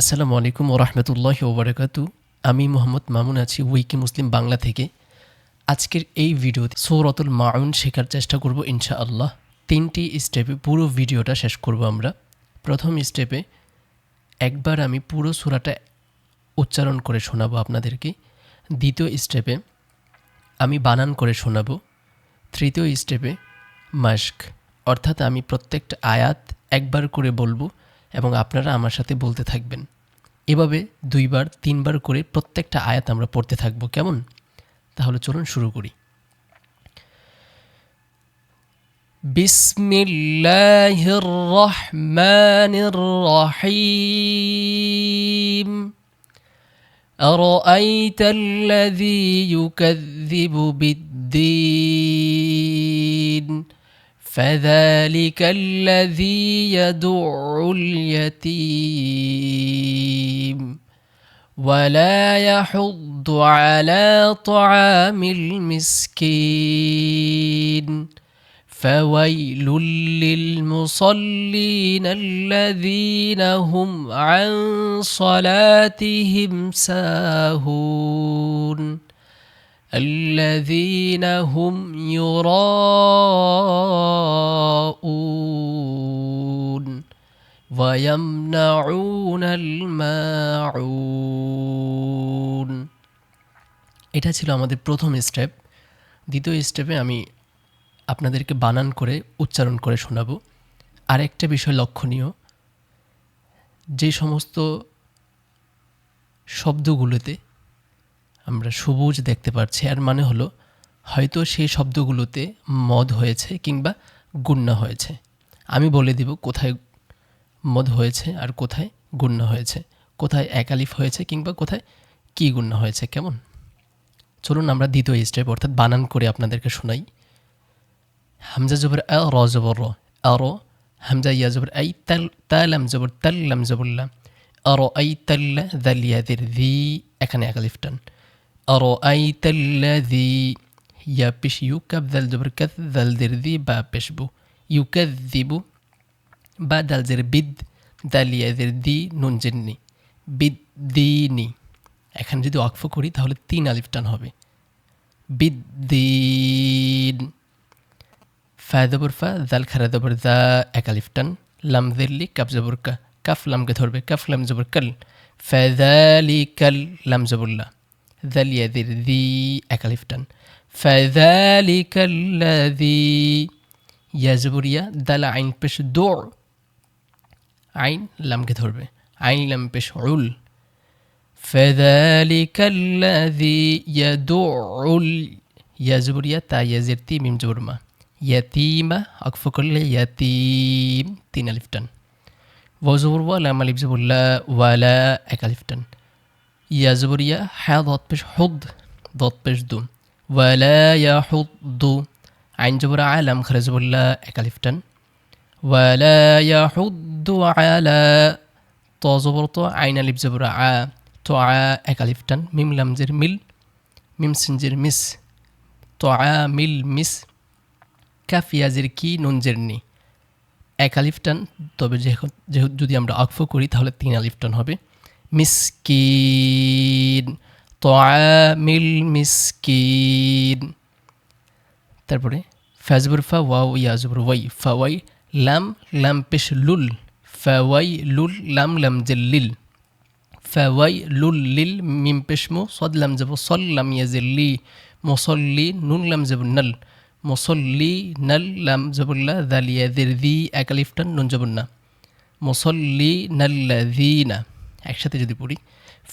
আসসালামু আলাইকুম ওরহমতুল্লাহ ওবরাকাতু আমি মোহাম্মদ মামুন আছি উইকি মুসলিম বাংলা থেকে। আজকের এই ভিডিওতে সৌরতুল মাউন শেখার চেষ্টা করব ইনশাআল্লাহ। তিনটি স্টেপে পুরো ভিডিওটা শেষ করব আমরা। প্রথম স্টেপে একবার আমি পুরো সুরাটা উচ্চারণ করে শোনাবো আপনাদেরকে। দ্বিতীয় স্টেপে আমি বানান করে শোনাবো। তৃতীয় স্টেপে মাস্ক অর্থাৎ আমি প্রত্যেকটা আয়াত একবার করে বলব। এবং আপনারা আমার সাথে বলতে থাকবেন এভাবে দুইবার তিনবার করে প্রত্যেকটা আয়াত আমরা পড়তে থাকবো কেমন তাহলে চলুন শুরু করি বিসমিল্লাহির রহমানির রহিম أرأيت الذي يكذب بالدين فذلك الذي يدع اليتيم ولا يحض على طعام المسكين فويل للمصلين الذين هم عن صلاتهم ساهون الذين هم يراءون ويمنعون الماعون এটা ছিল আমাদের প্রথম স্টেপ দ্বিতীয় স্টেপে আমি আপনাদেরকে বানান করে উচ্চারণ করে শোনাবো আরেকটা বিষয় লক্ষণীয় যে সমস্ত শব্দগুলোতে আমরা সবুজ দেখতে পাচ্ছি আর মানে হলো, হয়তো সেই শব্দগুলোতে মদ হয়েছে কিংবা গুণ্য হয়েছে। আমি বলে দিব কোথায় মদ হয়েছে আর কোথায় গুণ্য হয়েছে। কোথায় একালিফ হয়েছে কিংবা কোথায় কি গুণ্য হয়েছে, কেমন? চলুন আমরা দ্বিতীয় স্টেপ অর্থাৎ বানান করে আপনাদেরকে শোনাই। হামজা জবর আ, র জবর র। আ, র, হামজা ইয়া জবর, আই, তাল, তালাম জবর, তাল্লাম জবরলা আর আই, তাল্লা দালিয়াদের দি, এখানে একালিফটান আর আই তাল্লা দি ইয়া পেশ ইউ কাব দাল জবর কাত দাল দের দি বা পেশবু ইউ কাদ দিবু বা দাল জের বিদ দালিয়াদের দি নুন জেননি বিদ দিনি এখানে যদি অক্ফ করি তাহলে তিন আলিফটান হবে। বিদ্দিন ফা জবর ফা জাল খারা জবর এক আলিফটান লাম জেল্লি কাপ জবর কা। কাফ লামকে ধরবে, কাফ লাম জবর কাল। ফাজালি কাল লাম জবুল্লা ذا ذي أكليفتن فذلك الذي يا زبوريا دل عين بش دوع عين لم كتربه عين لم بش عل فذلك الذي يدع ال... يا زبوريا تا يزرتي ميم زبورما يتيمة أكفكل يتيم تين ألفتن وزبور ولا ملبس ولا ولا أكلفتن. ইয়া জবরিয়া হ্যাঁ দত পেশ হুদ দত দু ওয়ালা ইয়া হুদ দু আইন জবর আলাম খারে জবুল্লা এক আলিফটান ওয়ালা ইয়া হুদ্দু আলা ত জবর তো আইন আলিফ জবর আ তো আ এক আলিফটান মিম মিল মিম মিস মিল মিস কি এক আলিফটান তবে যেহেতু যেহেতু যদি আমরা আকফ করি তাহলে তিন আলিফটান হবে মিসকিন তো মিল মিসকিন। তারপরে, ফাজবুর ফা ওয়াও, ইয়াজবুর ওয়াই, ফা ওয়াই, লাম লাম পেশ লুল, ফা ওয়াই, লুল, লাম লাম জেল্লিল ফাওয়াই লুল, লিল, মিম পেশমো সদ, লাম যাব সল, লাম ইয়াজিল্লি মুসল্লি নুন, লাম যাব নল। মুসল্লি নল, লাম জবুল্লা দালিয়াদের দি একালিফটান নুন জবুন্না মুসল্লি নাল্লাদিনা একসাথে যদি পড়ি।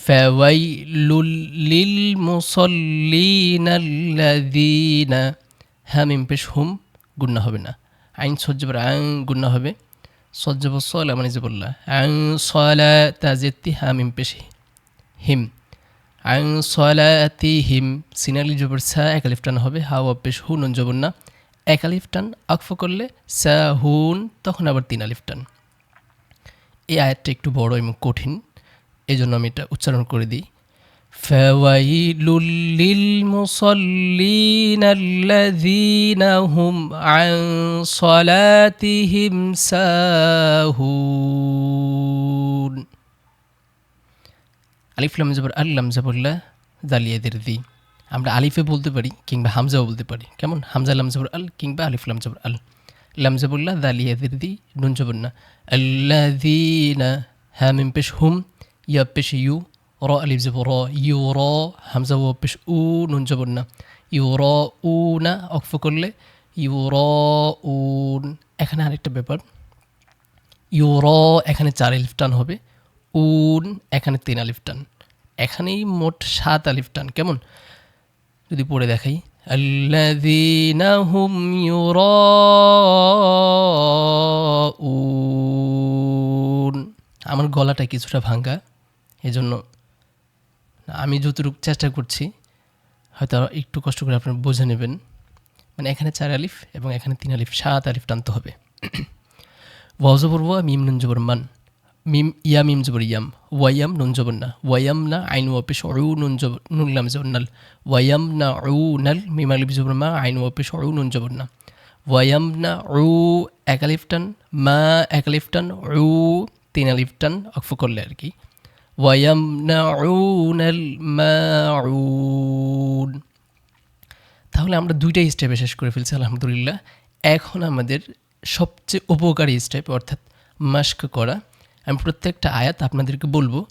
ফাওয়াই লুল লিল মুসল্লি নাল্লাদিনা হ্যাঁ মিম পেশ হুম গুন্না হবে না। আইন সজ্জবার আং গুন্না হবে। সজ্জব সলা মানে যে বললা আং সলা তাজেতি হামিম পেশি হিম। আং সলাতি হিম, সিনালি জবর সা একালিফটান হবে। হাওয়া পেশ হুন জবর না। একালিফটান আকফ করলে সা হুন, তখন আবার তিন আলিফটান এই আয়াতটা একটু বড় এবং কঠিন। এই জন্য আমি এটা উচ্চারণ করে দিই فويل للمصلين الذين هم عن صلاتهم ساهون আলিফ লাম জবর আল লাম জবরল্লাহ জালিয়াদের দি আমরা আলিফে বলতে পারি কিংবা হামজাও বলতে পারি কেমন হামজা লাম জবর আল কিংবা আলিফ লাম জবর আল লাম জবরল্লাহ জালিয়াদের দি নুন জবর না আল্লাযীনা হ্যাঁ মিম পেশ হুম ইয়া পেশ ইউ র আলিফ জবর র ইউ র হামজা ও পেশ উ নুন জবর না ইউ র উ না অক্ফ করলে ইউ র উন এখানে আরেকটা ব্যাপার ইউ র এখানে চার আলিফ টান হবে উন এখানে তিন আলিফ টান এখানেই মোট সাত আলিফ টান কেমন যদি পড়ে দেখাই। আল্লাযীনা হুম ইউরাউন আমার গলাটা কিছুটা ভাঙ্গা। এজন্য আমি যতটুকু চেষ্টা করছি, হয়তো একটু কষ্ট করে আপনারা বুঝে নেবেন। মানে এখানে চার আলিফ এবং এখানে তিন আলিফ, সাত আলিফ টানতে হবে। ওয়াও জবর ওয়া, মিম নুন মান। মিম, ইয়া, মিম জবর ইয়াম। ওয়াইয়াম, নুন না। ওয়াইয়াম না, আইন ওয়াপিস অরু নুন জবর নুন জবর নাল। ওয়াইয়াম না অরু নাল, মিম আলিফ জবর মা, আইন ওয়াপিস অরু নুন না। ওয়াইয়াম না অরু এক আলিফ টান, মা, এক আলিফ টান অরু তিন আলিফ টান, অক্ফ করলে আর কি। ওয়াইয়াম না অরু নাল মা অরুন তাহলে আমরা দুইটাই স্টেপে শেষ করে ফেলছি, আলহামদুলিল্লাহ। এখন আমাদের সবচেয়ে উপকারী স্টেপ অর্থাৎ মাস্ক করা। আমি প্রত্যেকটা আয়াত আপনাদেরকে বলব।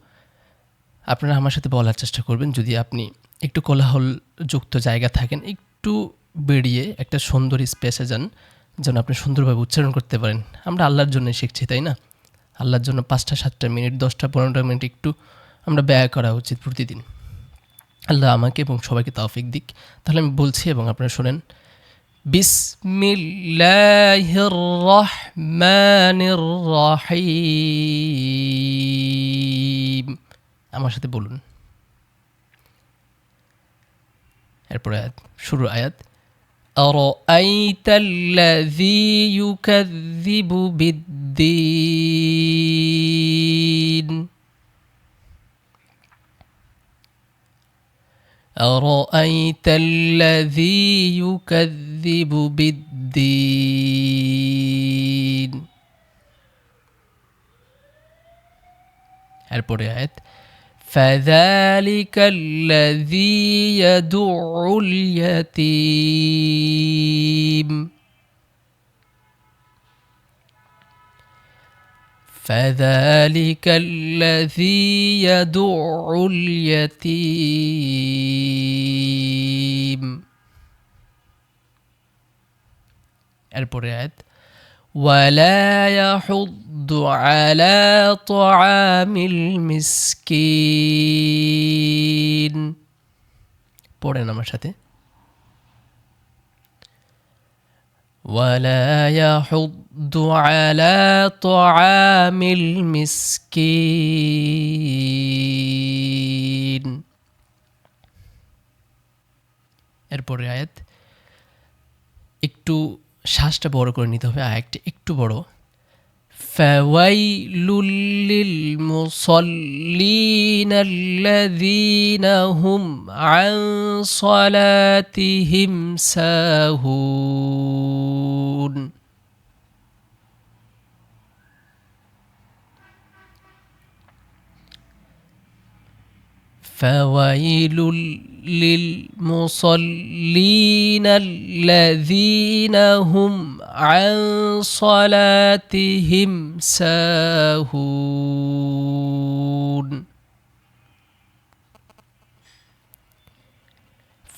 আপনারা আমার সাথে বলার চেষ্টা করবেন, যদি আপনি একটু কোলাহলযুক্ত জায়গা থাকেন, একটু বেরিয়ে একটা সুন্দর স্পেসে যান, যেন আপনি সুন্দরভাবে উচ্চারণ করতে পারেন। আমরা আল্লাহর জন্য শিখছি, তাই না? আল্লাহর জন্য পাঁচটা, সাতটা মিনিট, দশটা, পনেরোটা মিনিট একটু আমরা ব্যয় করা উচিত প্রতিদিন। আল্লাহ আমাকে এবং সবাইকে তাওফিক দিক। তাহলে আমি বলছি এবং আপনারা শোনেন। বিসমিল্লাহির আমার সাথে বলুন। এরপরে আয়াত শুরু আয়াত। أرأيت الذي يكذب بالدين؟ أرأيت الذي يكذب بالدين؟ البريات فذلك الذي يدع اليتيم. فذلك الذي يدع اليتيم. البريات ولا يحض على طعام المسكين পড়েন আমার সাথে ولا يحض على طعام المسكين এরপরে আয়াত একটু শ্বাসটা বড় করে নিতে হবে আয়াতটা একটু বড় فويل للمصلين الذين هم عن صلاتهم ساهون. فويل للمصلين الذين هم عن صلاتهم ساهون.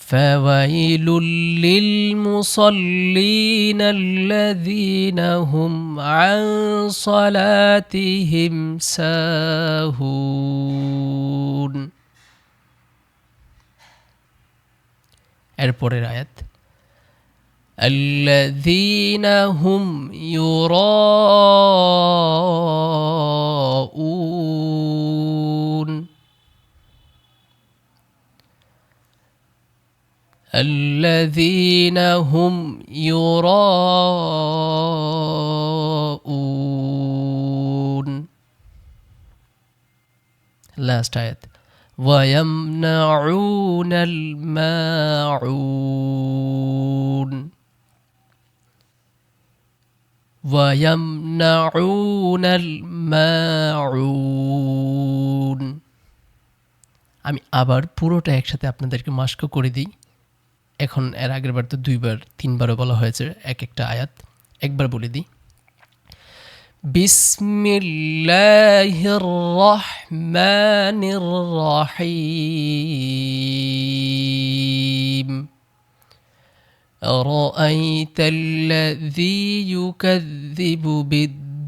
فويل للمصلين الذين هم عن صلاتهم ساهون. এরপরের আয়াত الذين هم يراءون الذين هم يراءون last ayat ويمنعون الماعون ويمنعون الماعون আমি আবার পুরোটা একসাথে আপনাদেরকে মাস্ক করে দিই এখন এর আগের বার তো দুইবার তিনবারও বলা হয়েছে এক একটা আয়াত একবার বলে দিই بسم الله الرحمن الرحيم. أرأيت الذي يكذب بالدين؟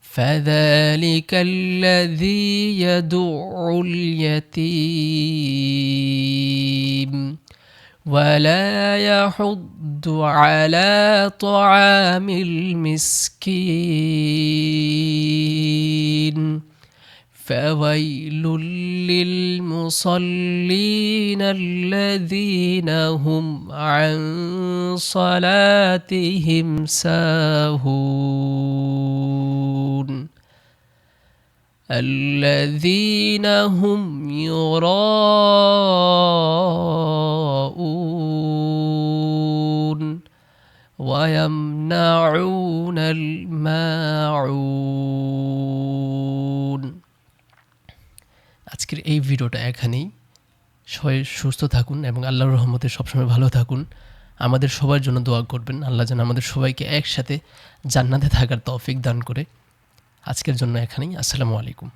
فذلك الذي يدع اليتيم. ولا يحض على طعام المسكين. فويل للمصلين الذين هم عن صلاتهم ساهون. الذين هم يراءون ويمنعون الماعون আজকের এই ভিডিওটা এখানেই সবাই সুস্থ থাকুন এবং আল্লাহর রহমতে সবসময় ভালো থাকুন আমাদের সবার জন্য দোয়া করবেন আল্লাহ যেন আমাদের সবাইকে একসাথে জান্নাতে থাকার তৌফিক দান করে আজকের জন্য এখানেই। আসসালামু আলাইকুম।